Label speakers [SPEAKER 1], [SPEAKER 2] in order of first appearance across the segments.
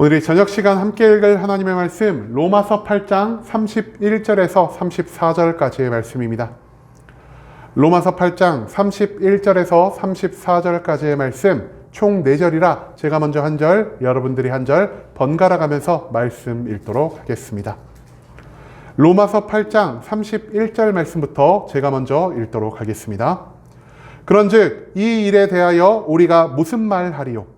[SPEAKER 1] 오늘 이 저녁 시간 함께 읽을 하나님의 말씀 로마서 8장 31절에서 34절까지의 말씀입니다. 로마서 8장 31절에서 34절까지의 말씀 총 4절이라 제가 먼저 한 절, 여러분들이 한 절 번갈아 가면서 말씀 읽도록 하겠습니다. 로마서 8장 31절 말씀부터 제가 먼저 읽도록 하겠습니다. 그런즉 이 일에 대하여 우리가 무슨 말 하리요?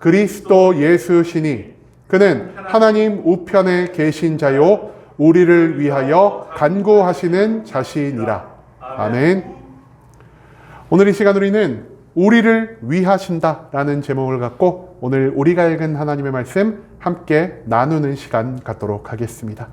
[SPEAKER 1] 그리스도 예수시니 그는 하나님 우편에 계신 자요 우리를 위하여 간구하시는 자신이라. 아멘. 오늘 이 시간 우리는 우리를 위하신다라는 제목을 갖고 오늘 우리가 읽은 하나님의 말씀 함께 나누는 시간 갖도록 하겠습니다.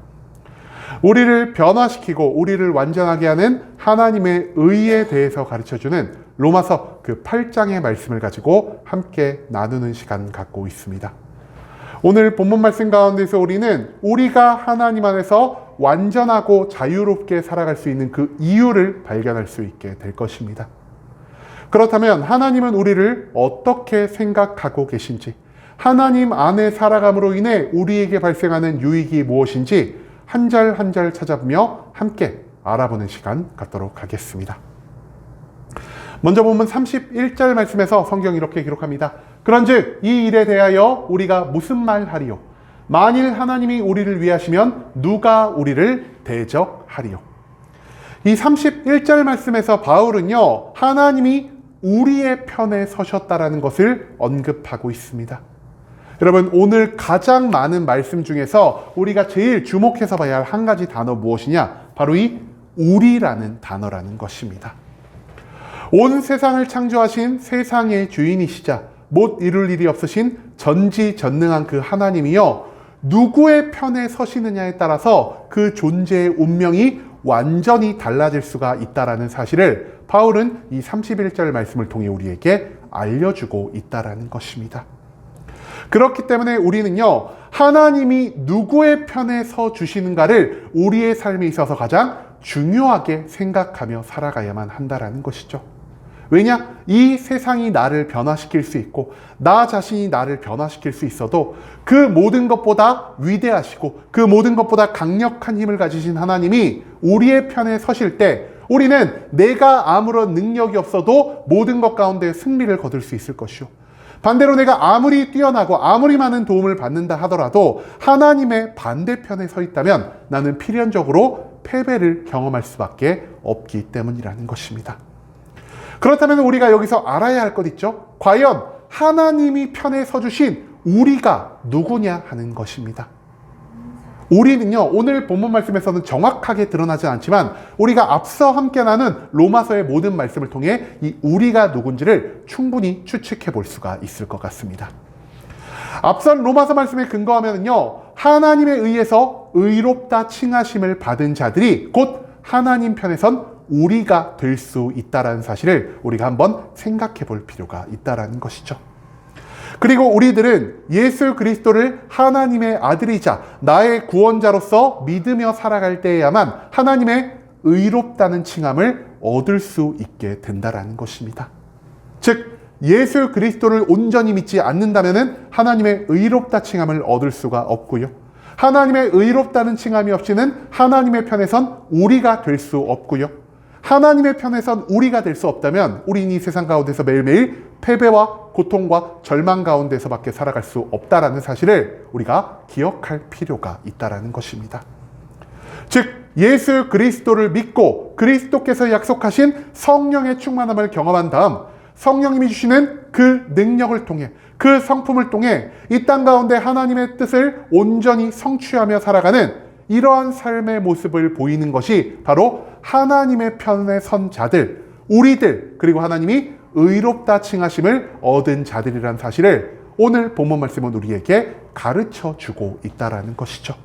[SPEAKER 1] 우리를 변화시키고 우리를 완전하게 하는 하나님의 의에 대해서 가르쳐 주는 로마서 그 8장의 말씀을 가지고 함께 나누는 시간 갖고 있습니다. 오늘 본문 말씀 가운데서 우리는 우리가 하나님 안에서 완전하고 자유롭게 살아갈 수 있는 그 이유를 발견할 수 있게 될 것입니다. 그렇다면 하나님은 우리를 어떻게 생각하고 계신지, 하나님 안에 살아감으로 인해 우리에게 발생하는 유익이 무엇인지 한 절 한 절 찾아보며 함께 알아보는 시간 갖도록 하겠습니다. 먼저 보면 31절 말씀에서 성경 이렇게 기록합니다. 그런즉 이 일에 대하여 우리가 무슨 말 하리요? 만일 하나님이 우리를 위하시면 누가 우리를 대적하리요? 이 31절 말씀에서 바울은요, 하나님이 우리의 편에 서셨다라는 것을 언급하고 있습니다. 여러분, 오늘 가장 많은 말씀 중에서 우리가 제일 주목해서 봐야 할 한 가지 단어 무엇이냐? 바로 이 우리라는 단어라는 것입니다. 온 세상을 창조하신 세상의 주인이시자 못 이룰 일이 없으신 전지전능한 그 하나님이요. 누구의 편에 서시느냐에 따라서 그 존재의 운명이 완전히 달라질 수가 있다라는 사실을 바울은 이 31절 말씀을 통해 우리에게 알려주고 있다라는 것입니다. 그렇기 때문에 우리는요, 하나님이 누구의 편에 서 주시는가를 우리의 삶에 있어서 가장 중요하게 생각하며 살아가야만 한다라는 것이죠. 왜냐? 이 세상이 나를 변화시킬 수 있고, 나 자신이 나를 변화시킬 수 있어도 그 모든 것보다 위대하시고, 그 모든 것보다 강력한 힘을 가지신 하나님이 우리의 편에 서실 때, 우리는 내가 아무런 능력이 없어도 모든 것 가운데 승리를 거둘 수 있을 것이요. 반대로 내가 아무리 뛰어나고 아무리 많은 도움을 받는다 하더라도 하나님의 반대편에 서 있다면 나는 필연적으로 패배를 경험할 수밖에 없기 때문이라는 것입니다. 그렇다면 우리가 여기서 알아야 할 것 있죠? 과연 하나님이 편에 서주신 우리가 누구냐 하는 것입니다. 우리는요, 오늘 본문 말씀에서는 정확하게 드러나지 않지만 우리가 앞서 함께 나눈 로마서의 모든 말씀을 통해 이 우리가 누군지를 충분히 추측해 볼 수가 있을 것 같습니다. 앞선 로마서 말씀에 근거하면요, 하나님에 의해서 의롭다 칭하심을 받은 자들이 곧 하나님 편에선 우리가 될 수 있다라는 사실을 우리가 한번 생각해 볼 필요가 있다라는 것이죠. 그리고 우리들은 예수 그리스도를 하나님의 아들이자 나의 구원자로서 믿으며 살아갈 때에야만 하나님의 의롭다는 칭함을 얻을 수 있게 된다라는 것입니다. 즉 예수 그리스도를 온전히 믿지 않는다면 하나님의 의롭다 칭함을 얻을 수가 없고요. 하나님의 의롭다는 칭함이 없이는 하나님의 편에선 우리가 될 수 없고요. 하나님의 편에선 우리가 될 수 없다면 우리는 이 세상 가운데서 매일매일 패배와 고통과 절망 가운데서밖에 살아갈 수 없다라는 사실을 우리가 기억할 필요가 있다라는 것입니다. 즉 예수 그리스도를 믿고 그리스도께서 약속하신 성령의 충만함을 경험한 다음 성령님이 주시는 그 능력을 통해 그 성품을 통해 이 땅 가운데 하나님의 뜻을 온전히 성취하며 살아가는 이러한 삶의 모습을 보이는 것이 바로 하나님의 편에 선 자들, 우리들, 그리고 하나님이 의롭다 칭하심을 얻은 자들이란 사실을 오늘 본문 말씀은 우리에게 가르쳐 주고 있다라는 것이죠.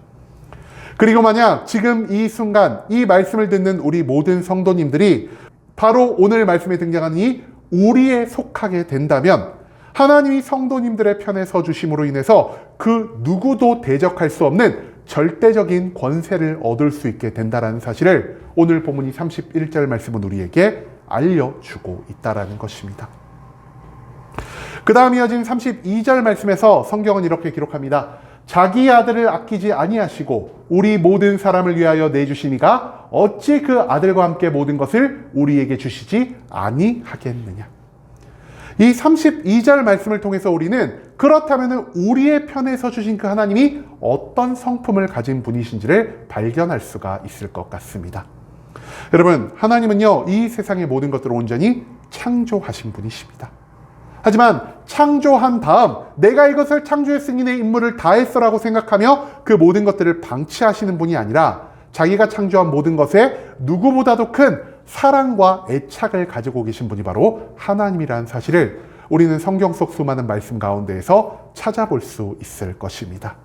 [SPEAKER 1] 그리고 만약 지금 이 순간 이 말씀을 듣는 우리 모든 성도님들이 바로 오늘 말씀에 등장하는 이 우리에 속하게 된다면 하나님이 성도님들의 편에 서 주심으로 인해서 그 누구도 대적할 수 없는 절대적인 권세를 얻을 수 있게 된다라는 사실을 오늘 본문이 31절 말씀은 우리에게 알려주고 있다라는 것입니다. 그 다음 이어진 32절 말씀에서 성경은 이렇게 기록합니다. 자기 아들을 아끼지 아니하시고 우리 모든 사람을 위하여 내주시니가 어찌 그 아들과 함께 모든 것을 우리에게 주시지 아니하겠느냐. 이 32절 말씀을 통해서 우리는 그렇다면 우리의 편에 서 주신 그 하나님이 어떤 성품을 가진 분이신지를 발견할 수가 있을 것 같습니다. 여러분, 하나님은요, 이 세상의 모든 것들을 온전히 창조하신 분이십니다. 하지만 창조한 다음 내가 이것을 창조했으니 내 임무를 다했어라고 생각하며 그 모든 것들을 방치하시는 분이 아니라 자기가 창조한 모든 것에 누구보다도 큰 사랑과 애착을 가지고 계신 분이 바로 하나님이라는 사실을 우리는 성경 속 수많은 말씀 가운데에서 찾아볼 수 있을 것입니다.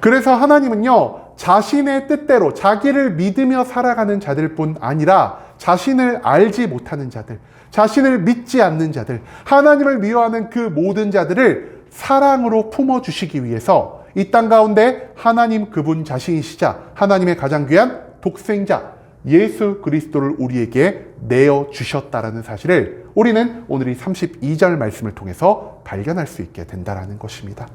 [SPEAKER 1] 그래서 하나님은요, 자신의 뜻대로 자기를 믿으며 살아가는 자들 뿐 아니라 자신을 알지 못하는 자들, 자신을 믿지 않는 자들, 하나님을 미워하는 그 모든 자들을 사랑으로 품어주시기 위해서 이 땅 가운데 하나님 그분 자신이시자 하나님의 가장 귀한 독생자 예수 그리스도를 우리에게 내어 주셨다라는 사실을 우리는 오늘 이 32절 말씀을 통해서 발견할 수 있게 된다라는 것입니다.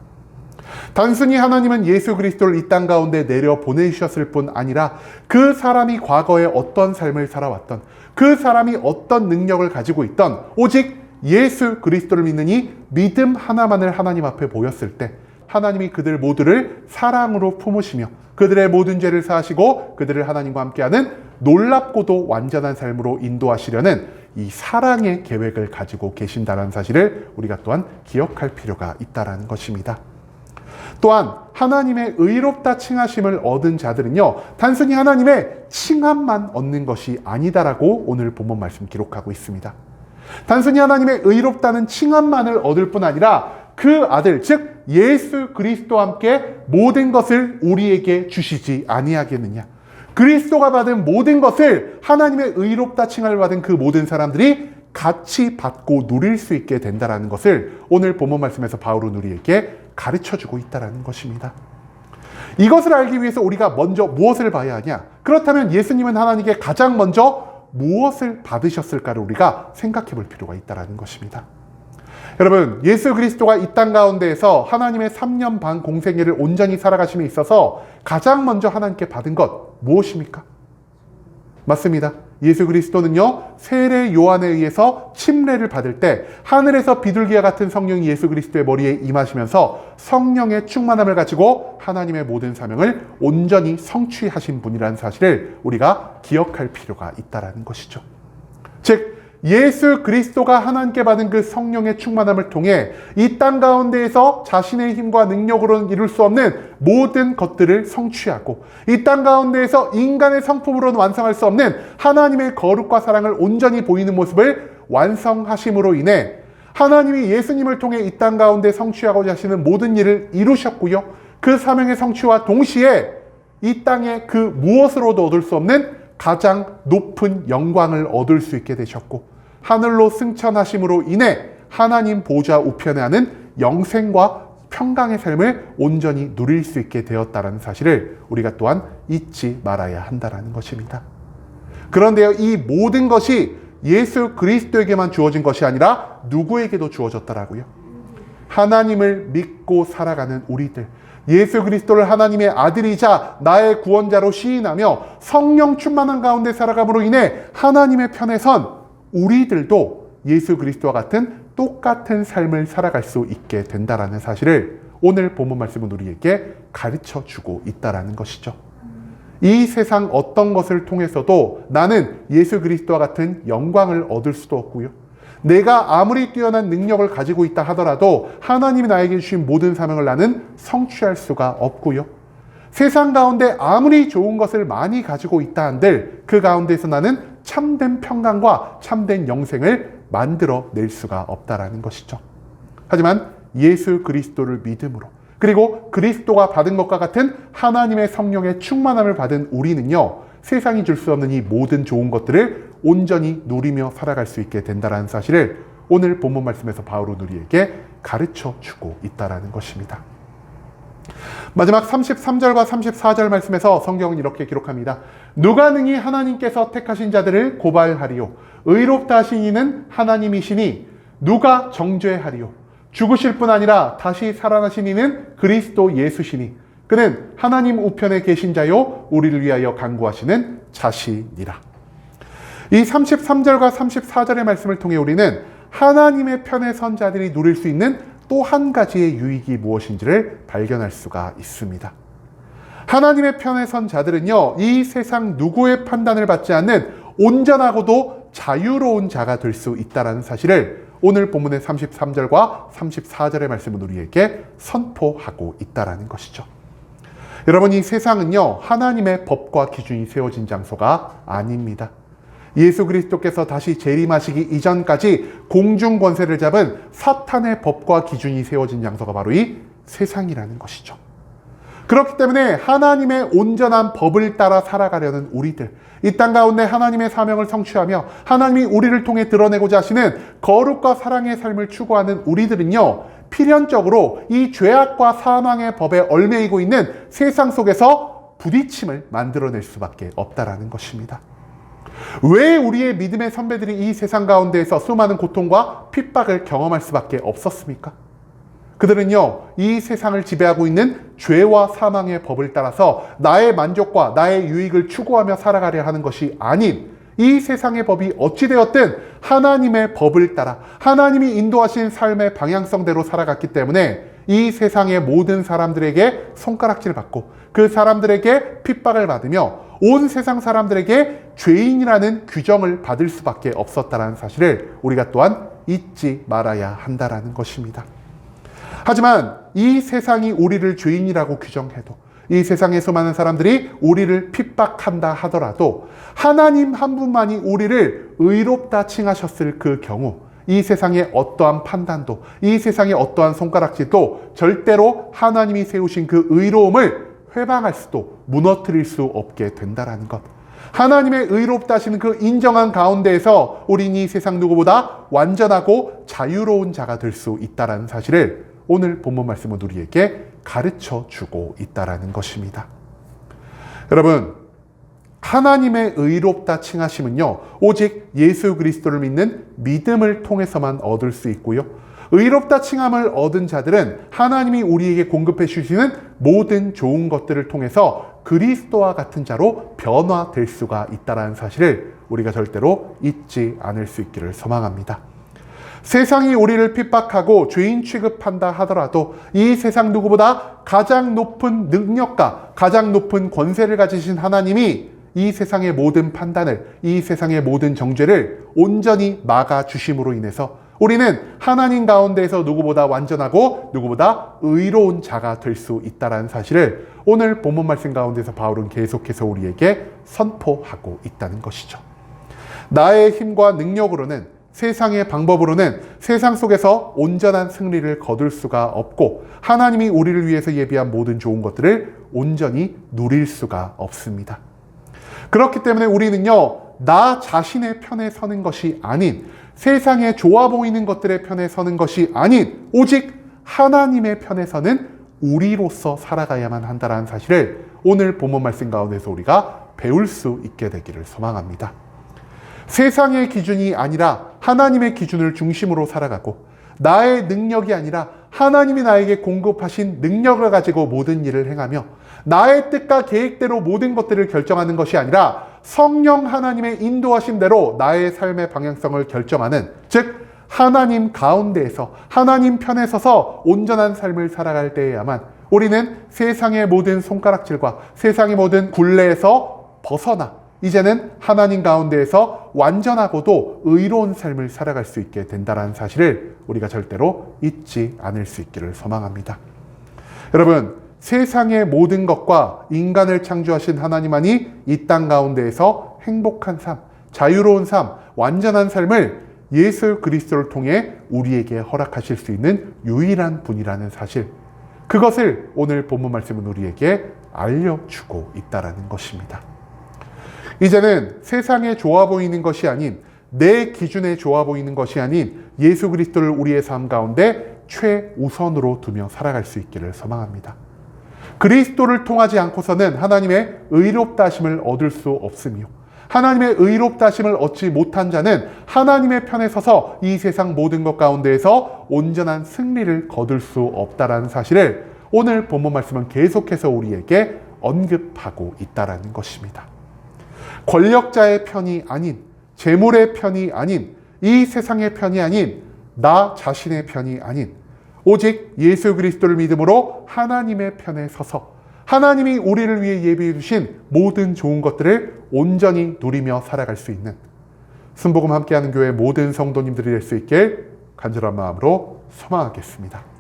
[SPEAKER 1] 단순히 하나님은 예수 그리스도를 이 땅 가운데 내려 보내주셨을 뿐 아니라 그 사람이 과거에 어떤 삶을 살아왔던 그 사람이 어떤 능력을 가지고 있던 오직 예수 그리스도를 믿는 이 믿음 하나만을 하나님 앞에 보였을 때 하나님이 그들 모두를 사랑으로 품으시며 그들의 모든 죄를 사하시고 그들을 하나님과 함께하는 놀랍고도 완전한 삶으로 인도하시려는 이 사랑의 계획을 가지고 계신다는 사실을 우리가 또한 기억할 필요가 있다라는 것입니다. 또한 하나님의 의롭다 칭하심을 얻은 자들은요 단순히 하나님의 칭함만 얻는 것이 아니다라고 오늘 본문 말씀 기록하고 있습니다. 단순히 하나님의 의롭다는 칭함만을 얻을 뿐 아니라 그 아들 즉 예수 그리스도와 함께 모든 것을 우리에게 주시지 아니하겠느냐. 그리스도가 받은 모든 것을 하나님의 의롭다 칭함을 받은 그 모든 사람들이 같이 받고 누릴 수 있게 된다라는 것을 오늘 본문 말씀에서 바울은 우리에게 가르쳐 주고 있다라는 것입니다. 이것을 알기 위해서 우리가 먼저 무엇을 봐야 하냐? 그렇다면 예수님은 하나님께 가장 먼저 무엇을 받으셨을까를 우리가 생각해 볼 필요가 있다라는 것입니다. 여러분, 예수 그리스도가 이 땅 가운데에서 하나님의 3년 반 공생애를 온전히 살아가심에 있어서 가장 먼저 하나님께 받은 것 무엇입니까? 맞습니다. 예수 그리스도는요, 세례 요한에 의해서 침례를 받을 때 하늘에서 비둘기와 같은 성령이 예수 그리스도의 머리에 임하시면서 성령의 충만함을 가지고 하나님의 모든 사명을 온전히 성취하신 분이라는 사실을 우리가 기억할 필요가 있다라는 것이죠. 즉, 예수 그리스도가 하나님께 받은 그 성령의 충만함을 통해 이 땅 가운데에서 자신의 힘과 능력으로는 이룰 수 없는 모든 것들을 성취하고 이 땅 가운데에서 인간의 성품으로는 완성할 수 없는 하나님의 거룩과 사랑을 온전히 보이는 모습을 완성하심으로 인해 하나님이 예수님을 통해 이 땅 가운데 성취하고자 하시는 모든 일을 이루셨고요. 그 사명의 성취와 동시에 이 땅에 그 무엇으로도 얻을 수 없는 가장 높은 영광을 얻을 수 있게 되셨고 하늘로 승천하심으로 인해 하나님 보좌 우편에 하는 영생과 평강의 삶을 온전히 누릴 수 있게 되었다는 사실을 우리가 또한 잊지 말아야 한다는 것입니다. 그런데요, 이 모든 것이 예수 그리스도에게만 주어진 것이 아니라 누구에게도 주어졌더라고요. 하나님을 믿고 살아가는 우리들, 예수 그리스도를 하나님의 아들이자 나의 구원자로 시인하며 성령 충만한 가운데 살아감으로 인해 하나님의 편에 선 우리들도 예수 그리스도와 같은 똑같은 삶을 살아갈 수 있게 된다라는 사실을 오늘 본문 말씀은 우리에게 가르쳐 주고 있다라는 것이죠. 이 세상 어떤 것을 통해서도 나는 예수 그리스도와 같은 영광을 얻을 수도 없고요. 내가 아무리 뛰어난 능력을 가지고 있다 하더라도 하나님이 나에게 주신 모든 사명을 나는 성취할 수가 없고요. 세상 가운데 아무리 좋은 것을 많이 가지고 있다 한들 그 가운데서 나는 참된 평강과 참된 영생을 만들어 낼 수가 없다라는 것이죠. 하지만 예수 그리스도를 믿음으로 그리고 그리스도가 받은 것과 같은 하나님의 성령의 충만함을 받은 우리는요, 세상이 줄 수 없는 이 모든 좋은 것들을 온전히 누리며 살아갈 수 있게 된다는 사실을 오늘 본문 말씀에서 바울은 우리에게 가르쳐 주고 있다라는 것입니다. 마지막 33절과 34절 말씀에서 성경은 이렇게 기록합니다. 누가 능히 하나님께서 택하신 자들을 고발하리요. 의롭다 하신 이는 하나님이시니 누가 정죄하리요. 죽으실 뿐 아니라 다시 살아나신 이는 그리스도 예수시니 그는 하나님 우편에 계신 자요 우리를 위하여 간구하시는 자신이라. 이 33절과 34절의 말씀을 통해 우리는 하나님의 편에 선 자들이 누릴 수 있는 또 한 가지의 유익이 무엇인지를 발견할 수가 있습니다. 하나님의 편에 선 자들은요, 이 세상 누구의 판단을 받지 않는 온전하고도 자유로운 자가 될 수 있다는 사실을 오늘 본문의 33절과 34절의 말씀은 우리에게 선포하고 있다라는 것이죠. 여러분, 이 세상은요, 하나님의 법과 기준이 세워진 장소가 아닙니다. 예수 그리스도께서 다시 재림하시기 이전까지 공중 권세를 잡은 사탄의 법과 기준이 세워진 장소가 바로 이 세상이라는 것이죠. 그렇기 때문에 하나님의 온전한 법을 따라 살아가려는 우리들, 이 땅 가운데 하나님의 사명을 성취하며 하나님이 우리를 통해 드러내고자 하시는 거룩과 사랑의 삶을 추구하는 우리들은요, 필연적으로 이 죄악과 사망의 법에 얽매이고 있는 세상 속에서 부딪힘을 만들어낼 수밖에 없다라는 것입니다. 왜 우리의 믿음의 선배들이 이 세상 가운데에서 수많은 고통과 핍박을 경험할 수밖에 없었습니까? 그들은요, 이 세상을 지배하고 있는 죄와 사망의 법을 따라서 나의 만족과 나의 유익을 추구하며 살아가려 하는 것이 아닌 이 세상의 법이 어찌되었든 하나님의 법을 따라 하나님이 인도하신 삶의 방향성대로 살아갔기 때문에 이 세상의 모든 사람들에게 손가락질 받고 그 사람들에게 핍박을 받으며 온 세상 사람들에게 죄인이라는 규정을 받을 수밖에 없었다는 사실을 우리가 또한 잊지 말아야 한다라는 것입니다. 하지만 이 세상이 우리를 죄인이라고 규정해도 이 세상의 수많은 사람들이 우리를 핍박한다 하더라도 하나님 한 분만이 우리를 의롭다 칭하셨을 그 경우 이 세상의 어떠한 판단도 이 세상의 어떠한 손가락질도 절대로 하나님이 세우신 그 의로움을 회방할 수도 무너뜨릴 수 없게 된다라는 것. 하나님의 의롭다 하시는 그 인정한 가운데에서 우린 이 세상 누구보다 완전하고 자유로운 자가 될 수 있다라는 사실을 오늘 본문 말씀은 우리에게 가르쳐 주고 있다라는 것입니다. 여러분, 하나님의 의롭다 칭하심은요, 오직 예수 그리스도를 믿는 믿음을 통해서만 얻을 수 있고요. 의롭다 칭함을 얻은 자들은 하나님이 우리에게 공급해 주시는 모든 좋은 것들을 통해서 그리스도와 같은 자로 변화될 수가 있다는 사실을 우리가 절대로 잊지 않을 수 있기를 소망합니다. 세상이 우리를 핍박하고 죄인 취급한다 하더라도 이 세상 누구보다 가장 높은 능력과 가장 높은 권세를 가지신 하나님이 이 세상의 모든 판단을, 이 세상의 모든 정죄를 온전히 막아 주심으로 인해서 우리는 하나님 가운데에서 누구보다 완전하고 누구보다 의로운 자가 될 수 있다는 사실을 오늘 본문 말씀 가운데서 바울은 계속해서 우리에게 선포하고 있다는 것이죠. 나의 힘과 능력으로는 세상의 방법으로는 세상 속에서 온전한 승리를 거둘 수가 없고 하나님이 우리를 위해서 예비한 모든 좋은 것들을 온전히 누릴 수가 없습니다. 그렇기 때문에 우리는요, 나 자신의 편에 서는 것이 아닌 세상에 좋아 보이는 것들의 편에 서는 것이 아닌 오직 하나님의 편에 서는 우리로서 살아가야만 한다는 사실을 오늘 본문 말씀 가운데서 우리가 배울 수 있게 되기를 소망합니다. 세상의 기준이 아니라 하나님의 기준을 중심으로 살아가고 나의 능력이 아니라 하나님이 나에게 공급하신 능력을 가지고 모든 일을 행하며 나의 뜻과 계획대로 모든 것들을 결정하는 것이 아니라 성령 하나님의 인도하심대로 나의 삶의 방향성을 결정하는 즉 하나님 가운데에서 하나님 편에 서서 온전한 삶을 살아갈 때에야만 우리는 세상의 모든 손가락질과 세상의 모든 굴레에서 벗어나 이제는 하나님 가운데에서 완전하고도 의로운 삶을 살아갈 수 있게 된다는 사실을 우리가 절대로 잊지 않을 수 있기를 소망합니다. 여러분, 세상의 모든 것과 인간을 창조하신 하나님만이 이 땅 가운데에서 행복한 삶, 자유로운 삶, 완전한 삶을 예수 그리스도를 통해 우리에게 허락하실 수 있는 유일한 분이라는 사실. 그것을 오늘 본문 말씀은 우리에게 알려주고 있다라는 것입니다. 이제는 세상에 좋아 보이는 것이 아닌 내 기준에 좋아 보이는 것이 아닌 예수 그리스도를 우리의 삶 가운데 최우선으로 두며 살아갈 수 있기를 소망합니다. 그리스도를 통하지 않고서는 하나님의 의롭다 하심을 얻을 수 없으며 하나님의 의롭다 하심을 얻지 못한 자는 하나님의 편에 서서 이 세상 모든 것 가운데에서 온전한 승리를 거둘 수 없다라는 사실을 오늘 본문 말씀은 계속해서 우리에게 언급하고 있다라는 것입니다. 권력자의 편이 아닌 재물의 편이 아닌 이 세상의 편이 아닌 나 자신의 편이 아닌 오직 예수 그리스도를 믿음으로 하나님의 편에 서서 하나님이 우리를 위해 예비해 두신 모든 좋은 것들을 온전히 누리며 살아갈 수 있는 순복음 함께하는 교회 모든 성도님들이 될 수 있길 간절한 마음으로 소망하겠습니다.